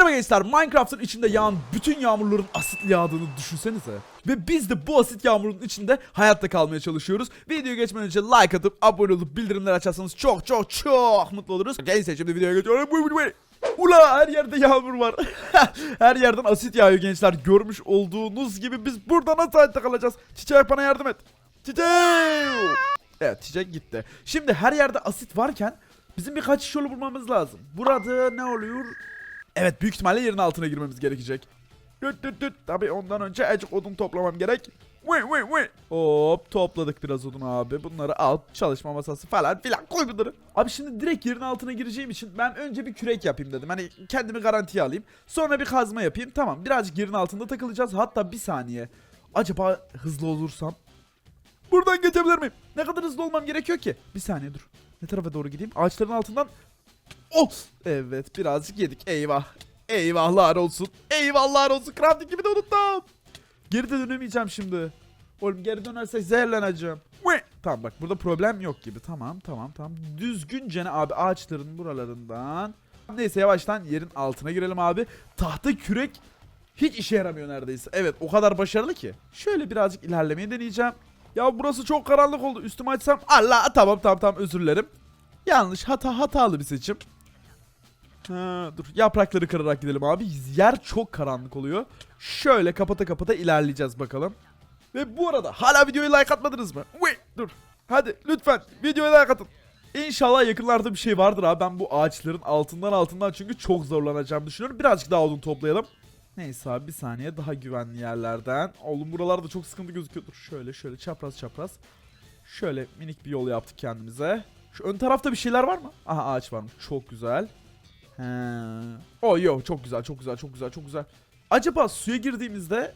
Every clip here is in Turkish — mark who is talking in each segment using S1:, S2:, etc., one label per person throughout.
S1: Merhaba gençler Minecraft'ın içinde yağan bütün yağmurların asitli yağdığını düşünsenize. Ve biz de bu asit yağmurun içinde hayatta kalmaya çalışıyoruz. Videoya geçmeden önce like atıp abone olup bildirimler açarsanız çok çok çok mutlu oluruz. Neyse şimdi videoya geçiyorum. Ula her yerde yağmur var. her yerden asit yağıyor gençler. Görmüş olduğunuz gibi biz burada nasıl hayatta kalacağız? Çiçek bana yardım et. Çiçek. Evet çiçek gitti. Şimdi her yerde asit varken bizim bir kaçış yolu bulmamız lazım. Burada ne oluyor? Evet büyük ihtimalle yerin altına girmemiz gerekecek. Düt düt düt. Tabii ondan önce azıcık odun toplamam gerek. Vıy vıy vıy. Hop topladık biraz odun abi. Bunları al çalışma masası falan filan koy bunları. Abi şimdi direkt yerin altına gireceğim için ben önce bir kürek yapayım dedim. Hani kendimi garantiye alayım. Sonra bir kazma yapayım. Tamam birazcık yerin altında takılacağız. Hatta bir saniye. Acaba hızlı olursam Buradan geçebilir miyim? Ne kadar hızlı olmam gerekiyor ki? Bir saniye dur. Ne tarafa doğru gideyim? Ağaçların altından. Oh! Evet birazcık yedik. Eyvah. Eyvahlar olsun. Eyvahlar olsun. Crafting gibi de unuttum. Geri de dönemeyeceğim şimdi. Oğlum geri dönersek zehirleneceğim. Tamam bak burada problem yok gibi. Tamam tamam tamam. Düzgünce ne abi ağaçların buralarından. Neyse yavaştan yerin altına girelim abi. Tahta kürek hiç işe yaramıyor neredeyse. Evet o kadar başarılı ki. Şöyle birazcık ilerlemeyi deneyeceğim. Ya burası çok karanlık oldu. Üstümü açsam Allah tamam tamam tamam özür dilerim. Yanlış hata hatalı bir seçim. Ha, dur yaprakları kırarak gidelim abi. Yer çok karanlık oluyor. Şöyle kapata kapata ilerleyeceğiz bakalım. Ve bu arada hala videoya like atmadınız mı? Uy, dur. Hadi lütfen videoya like atın. İnşallah yakınlarda bir şey vardır abi. Ben bu ağaçların altından altından çünkü çok zorlanacağım düşünüyorum. Birazcık daha odun toplayalım. Neyse abi bir saniye daha güvenli yerlerden. Oğlum buralarda çok sıkıntı gözüküyor. Dur şöyle şöyle çapraz çapraz. Şöyle minik bir yol yaptık kendimize. Şu ön tarafta bir şeyler var mı? Aha ağaç varmış. Çok güzel. He. Oh yo çok güzel çok güzel çok güzel çok güzel. Acaba suya girdiğimizde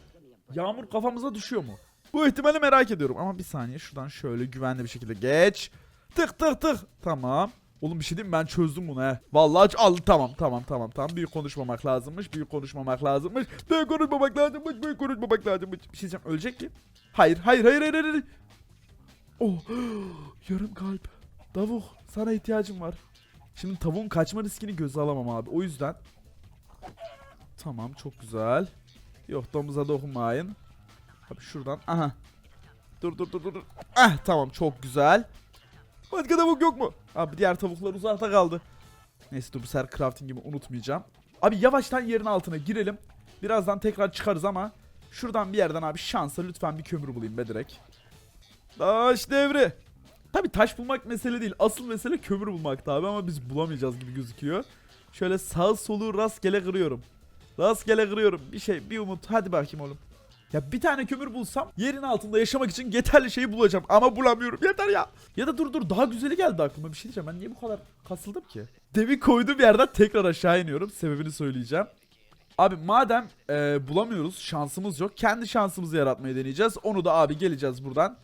S1: yağmur kafamıza düşüyor mu? Bu ihtimali merak ediyorum ama bir saniye şuradan şöyle güvenli bir şekilde geç. Tık tık tık. Tamam. Oğlum bir şey diyeyim ben çözdüm bunu he. Vallahi al tamam tamam tamam tamam. Büyük konuşmamak lazımmış. Büyük konuşmamak lazımmış. Büyük konuşmamak lazımmış. Büyük konuşmamak lazımmış. Bir şey diyeceğim ölecek ki. Hayır hayır hayır hayır hayır. Oh yarım kalp. Tavuk sana ihtiyacım var. Şimdi tavuğun kaçma riskini göze alamam abi. O yüzden. Tamam çok güzel. Yok domuza dokunmayın. Abi şuradan. Aha. Dur dur dur dur. Ah tamam çok güzel. Başka tavuk yok mu? Abi diğer tavuklar uzakta kaldı. Neyse dur bu sefer craftingimi unutmayacağım. Abi yavaştan yerin altına girelim. Birazdan tekrar çıkarız ama şuradan bir yerden abi şansa lütfen bir kömür bulayım be direkt. Taş devri. Tabi taş bulmak mesele değil. Asıl mesele kömür bulmakta abi ama biz bulamayacağız gibi gözüküyor. Şöyle sağ solu rastgele kırıyorum. Rastgele kırıyorum. Bir şey bir umut. Hadi bakayım oğlum. Ya bir tane kömür bulsam yerin altında yaşamak için yeterli şeyi bulacağım ama bulamıyorum yeter ya. Ya da dur dur daha güzeli geldi aklıma bir şey diyeceğim ben niye bu kadar kasıldım ki? Demin koyduğum yerden tekrar aşağı iniyorum sebebini söyleyeceğim. Abi madem e, bulamıyoruz şansımız yok kendi şansımızı yaratmayı deneyeceğiz. Onu da abi geleceğiz buradan.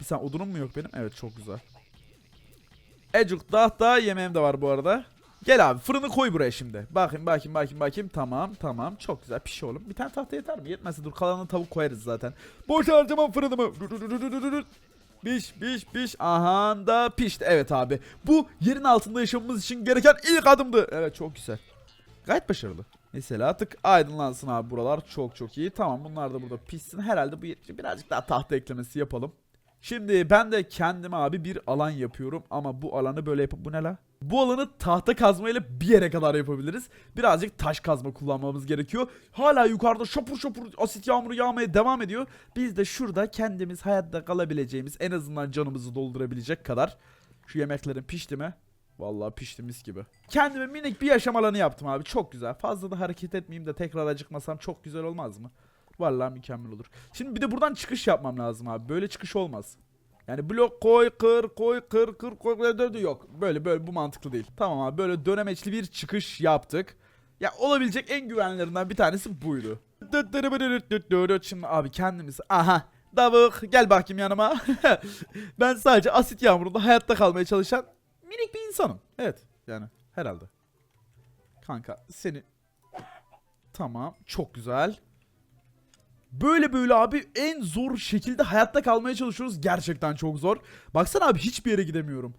S1: Bir sen odunum mu yok benim? Evet çok güzel. Ecuk daha yemeğim de var bu arada. Gel abi fırını koy buraya şimdi. Bakayım bakayım bakayım bakayım. Tamam tamam çok güzel piş oğlum. Bir tane tahta yeter mi? Yetmezse dur kalanını tavuk koyarız zaten. Boş harcamam fırınımı. Piş piş piş. Aha da pişti. Evet abi. Bu yerin altında yaşamamız için gereken ilk adımdı. Evet çok güzel. Gayet başarılı. Mesela artık aydınlansın abi buralar. Çok çok iyi. Tamam bunlar da burada pişsin. Herhalde bu. Birazcık daha tahta eklemesi yapalım. Şimdi ben de kendime abi bir alan yapıyorum ama bu alanı böyle yapıp bu ne la? Bu alanı tahta kazmayla bir yere kadar yapabiliriz. Birazcık taş kazma kullanmamız gerekiyor. Hala yukarıda şapur şapur asit yağmuru yağmaya devam ediyor. Biz de şurada kendimiz hayatta kalabileceğimiz en azından canımızı doldurabilecek kadar şu yemeklerin pişti mi? Vallahi pişti gibi. Kendime minik bir yaşam alanı yaptım abi. Çok güzel. Fazla da hareket etmeyeyim de tekrar acıkmasam çok güzel olmaz mı? Vallahi mükemmel olur. Şimdi bir de buradan çıkış yapmam lazım abi. Böyle çıkış olmaz. Yani blok koy kır koy kır kır koy döndü yok. Böyle böyle bu mantıklı değil. Tamam abi böyle dönemeçli bir çıkış yaptık. Ya olabilecek en güvenlilerinden bir tanesi buydu. Şimdi abi kendimiz aha Davuk gel bakayım yanıma. ben sadece asit yağmurunda hayatta kalmaya çalışan minik bir insanım. Evet yani herhalde. Kanka seni Tamam çok güzel. Böyle böyle abi en zor şekilde hayatta kalmaya çalışıyoruz. Gerçekten çok zor. Baksana abi hiçbir yere gidemiyorum.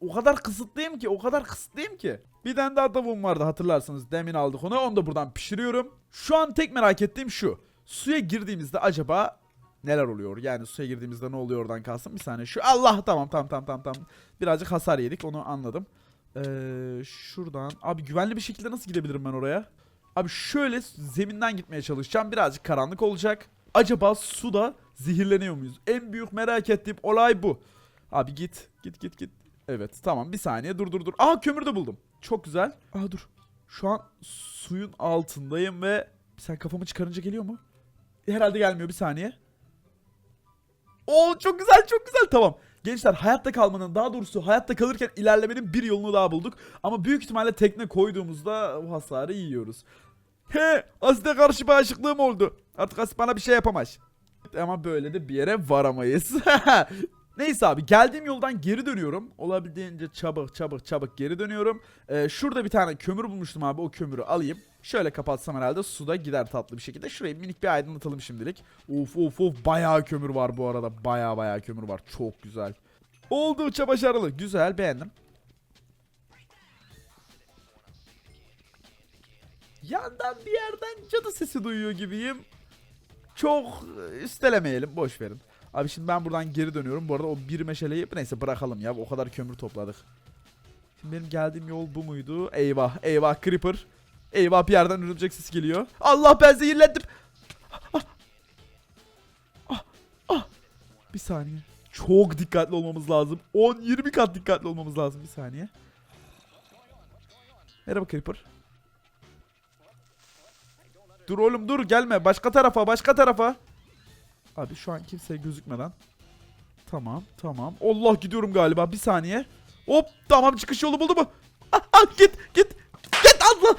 S1: o kadar kısıtlıyım ki o kadar kısıtlıyım ki. Bir tane daha tavuğum vardı hatırlarsanız demin aldık onu onu da buradan pişiriyorum. Şu an tek merak ettiğim şu. Suya girdiğimizde acaba neler oluyor? Yani suya girdiğimizde ne oluyor oradan kalsın bir saniye. Şu Allah tamam tamam tamam tamam tamam. Birazcık hasar yedik onu anladım. Ee, şuradan abi güvenli bir şekilde nasıl gidebilirim ben oraya? Abi şöyle zeminden gitmeye çalışacağım. Birazcık karanlık olacak. Acaba suda zehirleniyor muyuz? En büyük merak ettiğim olay bu. Abi git. Git git git. Evet tamam bir saniye dur dur dur. Aa kömür de buldum. Çok güzel. Aa dur. Şu an suyun altındayım ve sen kafamı çıkarınca geliyor mu? Herhalde gelmiyor bir saniye. Oo çok güzel çok güzel tamam. Gençler hayatta kalmanın daha doğrusu hayatta kalırken ilerlemenin bir yolunu daha bulduk. Ama büyük ihtimalle tekne koyduğumuzda o hasarı yiyoruz. He Asit'e karşı bir aşıklığım oldu. Artık Asit bana bir şey yapamaz. Ama böyle de bir yere varamayız. Neyse abi geldiğim yoldan geri dönüyorum. Olabildiğince çabuk çabuk çabuk geri dönüyorum. Ee, şurada bir tane kömür bulmuştum abi o kömürü alayım. Şöyle kapatsam herhalde suda gider tatlı bir şekilde. Şurayı minik bir aydınlatalım şimdilik. Of of of bayağı kömür var bu arada. Bayağı bayağı kömür var. Çok güzel. Oldukça başarılı. Güzel beğendim. Yandan bir yerden cadı sesi duyuyor gibiyim. Çok e, üstelemeyelim. Boş verin. Abi şimdi ben buradan geri dönüyorum. Bu arada o bir meşaleyi neyse bırakalım ya. O kadar kömür topladık. Şimdi benim geldiğim yol bu muydu? Eyvah eyvah creeper. Eyvah bir yerden örümcek sesi geliyor. Allah ben zehirlendim. Ah, ah, ah. Bir saniye. Çok dikkatli olmamız lazım. 10-20 kat dikkatli olmamız lazım. Bir saniye. Merhaba creeper. Dur oğlum dur gelme. Başka tarafa başka tarafa. Abi şu an kimseye gözükmeden. Tamam tamam. Allah gidiyorum galiba bir saniye. Hop tamam çıkış yolu buldu mu? Ah, ah, git git. Git Allah.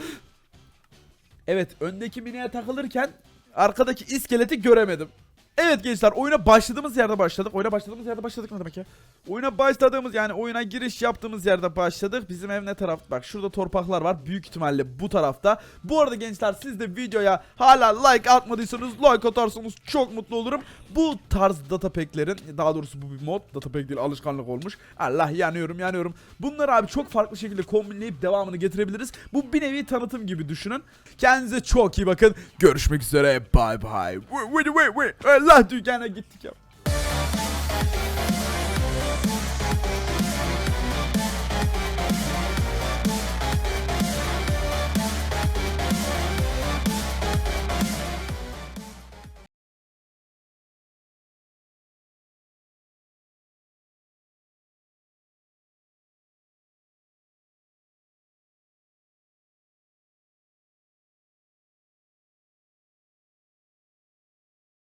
S1: Evet öndeki miniye takılırken arkadaki iskeleti göremedim. Evet gençler oyuna başladığımız yerde başladık. Oyuna başladığımız yerde başladık ne demek ya? Oyuna başladığımız yani oyuna giriş yaptığımız yerde başladık. Bizim ev ne taraf? Bak şurada torpaklar var. Büyük ihtimalle bu tarafta. Bu arada gençler siz de videoya hala like atmadıysanız like atarsanız çok mutlu olurum. Bu tarz data pack'lerin daha doğrusu bu bir mod. Data pack değil alışkanlık olmuş. Allah yanıyorum yanıyorum. Bunları abi çok farklı şekilde kombinleyip devamını getirebiliriz. Bu bir nevi tanıtım gibi düşünün. Kendinize çok iyi bakın. Görüşmek üzere. Bye bye. Wait, wait, wait, wait. Allah dükkana gittik ya.